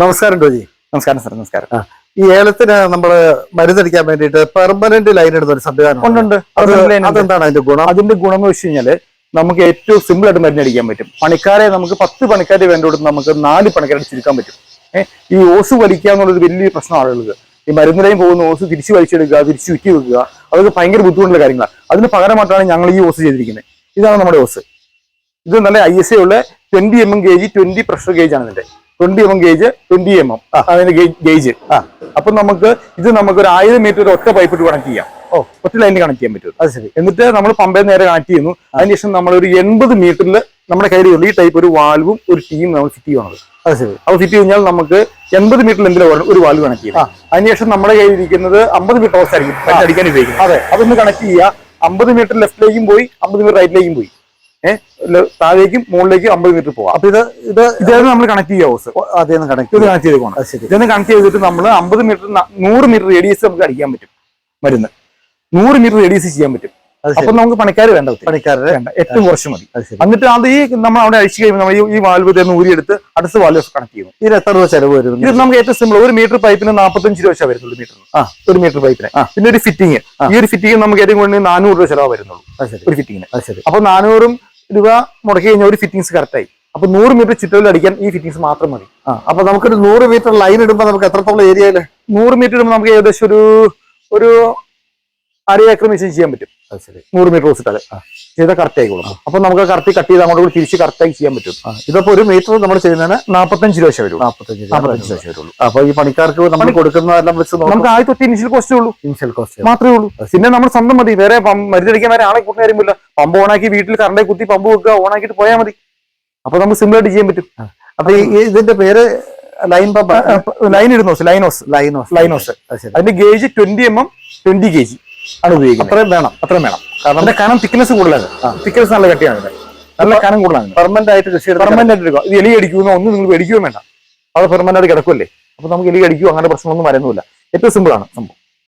നമസ്കാരം ടോജി. നമസ്കാരം സാർ നമസ്കാരം. ഈ ഏലത്തിന് നമ്മൾ മരുന്നടിക്കാൻ വേണ്ടിട്ട് പെർമനന്റ് ലൈൻ എടുത്ത ഒരു സംവിധാനം ഉണ്ട്. അതെന്താണ് അതിന്റെ ഗുണം? അതിന്റെ ഗുണം എന്ന് വെച്ച് കഴിഞ്ഞാൽ നമുക്ക് ഏറ്റവും സിമ്പിൾ ആയിട്ട് മരുന്നടിക്കാൻ പറ്റും. പണിക്കാരെ നമുക്ക് പത്ത് പണിക്കാരെ വേണ്ടി കൊടുത്ത് നമുക്ക് നാല് പണിക്കാരെ ചുരുക്കാൻ പറ്റും. ഈ ഓസ് വലിക്കുക എന്നുള്ളൊരു വലിയ പ്രശ്നം ഉള്ളത്. ഈ മരുന്നിലേയും പോകുന്ന ഓസ് തിരിച്ചു വലിച്ചെടുക്കുക തിരിച്ചു വിറ്റി വെക്കുക അതൊക്കെ ഭയങ്കര ബുദ്ധിമുട്ടുള്ള കാര്യങ്ങളാണ് അതിന് പകരമായിട്ടാണ് ഞങ്ങൾ ഈ ഓസ് ചെയ്തിരിക്കുന്നത്. ഇതാണ് നമ്മുടെ ഓസ്. ഇത് നല്ല ഐ എസ് ഉള്ള twenty M M gauge twenty pressure gauge ആണ് ഇതിന്റെ. Twenty M M gauge twenty M M അതിന്റെ ഗേജ് ആ. അപ്പൊ നമുക്ക് ഇത് നമുക്ക് ഒരു ആയിരം മീറ്റർ ഒറ്റ പൈപ്പ് ഇട്ട് കണക്ട് ചെയ്യാം ഓ. ഒറ്റ ലൈനിൽ കണക്ട് ചെയ്യാൻ പറ്റും. അത് ശരി. എന്നിട്ട് നമ്മൾ പമ്പയിൽ നേരെ കണക്ട് ചെയ്യുന്നു. അതിനുശേഷം നമ്മൾ ഒരു എൺപത് മീറ്ററിൽ നമ്മുടെ കയ്യിൽ ഈ ടൈപ്പ് ഒരു വാൽവും ഒരു ടീം നമ്മൾ ഫിറ്റ് ചെയ്യണത്. അത് ശരി. അത് ഫിറ്റ് കഴിഞ്ഞാൽ നമുക്ക് എൺപത് മീറ്ററിൽ എന്തെങ്കിലും ഒരു വാൽവ് കണക്ട് ചെയ്യാം. അതിനുശേഷം നമ്മുടെ കയ്യിൽ ഇരിക്കുന്നത് അമ്പത് മീറ്റർ ഓസ് ആയിരിക്കും അടിക്കാൻ ഉപയോഗിക്കും അതെ. അതൊന്ന് കണക്ട് ചെയ്യുക. അമ്പത് മീറ്റർ ലെഫ്റ്റിലേക്കും പോയി അമ്പത് മീറ്റർ റൈറ്റിലേക്കും പോയി. താഴേക്കും മുകളിലേക്കും അമ്പത് മീറ്റർ പോവാം. അപ്പൊ ഇത് ഇത് ഇതായിരുന്നു നമ്മൾ കണക്ട് ചെയ്യുക ഹോസ്. ആദ്യം കണക്ട് ഇത് കണക്ട് അത് ശരി. ഇതൊന്ന് കണക്ട് ചെയ്തിട്ട് നമ്മൾ അമ്പത് മീറ്റർ നൂറ് മീറ്റർ റേഡിയസ് നമുക്ക് അടിക്കാൻ പറ്റും. മരുന്ന്. നൂറ് മീറ്റർ റേഡിയസ് ചെയ്യാൻ പറ്റും. അപ്പൊ നമുക്ക് പണിക്കാർ വേണ്ട. പണിക്കാരുടെ വേണ്ട. ഏറ്റവും കുറച്ച് മതി. എന്നിട്ട് അത് ഈ നമ്മൾ അവിടെ അഴിച്ചു കഴിയുമ്പോൾ നമ്മൾ ഈ- വാൽവ് തന്നെ ഊരിയെടുത്ത് അടുത്ത വാൽവ് കണക്ട് ചെയ്യുന്നു ഇതിന് എത്ര രൂപ ചെലവ് വരും? ഇത് നമുക്ക് ഏറ്റവും സിമ്പിൾ ഒരു മീറ്റർ പൈപ്പിന് നാൽപ്പത്തഞ്ച് രൂപ വെച്ചാൽ വരുന്നുള്ളൂ മീറ്ററിന് ആ. ഒരു മീറ്റർ പൈപ്പിന് പിന്നെ ഒരു ഫിറ്റിംഗ് ഈ ഒരു ഫിറ്റിംഗ് നമുക്ക് ഏറ്റവും കൂടുതൽ നാനൂറ് രൂപ ചെലവ് വരുന്നുള്ളൂ. ഒരു ഫിറ്റിംഗിന് അപ്പൊ നാനൂറും രൂപ മുടക്കി കഴിഞ്ഞാൽ ഒരു ഫിറ്റിംഗ്സ് കറക്റ്റായി അപ്പൊ നൂറ് മീറ്റർ ചുറ്റലിൽ അടിക്കാൻ ഈ ഫിറ്റിങ്സ് മാത്രം മതി. അപ്പൊ നമുക്കൊരു നൂറ് മീറ്റർ ലൈൻ ഇടുമ്പോ നമുക്ക് എത്രത്തോളം ഏരിയയിൽ നൂറ് മീറ്റർ ഇടുമ്പോൾ നമുക്ക് ഏകദേശം ഒരു ഒരു അര ഏക്കർ മെഷീൻ ചെയ്യാൻ പറ്റും. നൂറ് മീറ്റർ വെച്ചിട്ട് ചെയ്താൽ കറക്റ്റ് ആയിക്കോളും. അപ്പൊ നമുക്ക് കറക്റ്റ് കട്ട് ചെയ്ത് അങ്ങോട്ട് കൂടി തിരിച്ച് കറക്റ്റായി ചെയ്യാൻ പറ്റും. ഇതപ്പോ ഒരു മീറ്റർ നമ്മൾ ചെയ്യുന്നതിന് നാപ്പത്തഞ്ച് രൂപ വരും നാപ്പത്തഞ്ച് രൂപ. വരുള്ളൂ അപ്പൊ ഈ പണിക്കാർക്ക് നമ്മൾ കൊടുക്കുന്നതെല്ലാം വെച്ച് നമുക്ക് ആദ്യത്തെ ഇനിഷ്യൽ കോസ്റ്റേ ഉള്ളൂ. ഇനിഷ്യൽ കോസ്റ്റ് മാത്രമേ ഉള്ളൂ. പിന്നെ നമ്മൾ സ്വന്തം മതി. വേറെ മരുന്നടിക്കാൻ വേറെ ആളെ കൂട്ടുന്ന കാര്യമില്ല. പമ്പ് ഓണാക്കി വീട്ടിൽ കറണ്ടെ കുത്തി പമ്പ് വെക്കുക ഓണാക്കിയിട്ട് പോയാൽ മതി. അപ്പൊ നമുക്ക് സിമ്പിൾ ആയിട്ട് ചെയ്യാൻ പറ്റും. അപ്പൊ ഇതിന്റെ പേര് ലൈൻ പമ്പ് ലൈൻ ഇടുന്നോസ് ലൈനോസ് ലൈനോസ് ലൈനോസ് അതിന്റെ gauge twenty M M twenty K G ആണ് ഉപയോഗിക്കുന്നത്. അത്രയും വേണം. അത്രയും വേണം. കാരണം കനം തിക്നെസ് കൂടുതലാണ്. തിക്നെസ് നല്ല കട്ടിയാണ് നല്ല കനം കൂടുതലാണ്. പെർമനന്റ് ആയിട്ട് കൃഷി പെർമനന്റ് ആയിട്ട് എടുക്കുക. ഇത് എലി അടിക്കുന്ന ഒന്നും നിങ്ങൾ പേടിക്കുകയും വേണ്ട. അത് പെർമനന്റ് ആയിട്ട് കിടക്കുമല്ലേ അപ്പൊ നമുക്ക് എലി അടിക്കുകയോ അങ്ങനെ പ്രശ്നമൊന്നും വരുന്നില്ല ഏറ്റവും സിമ്പിൾ ആണ് സംഭവം.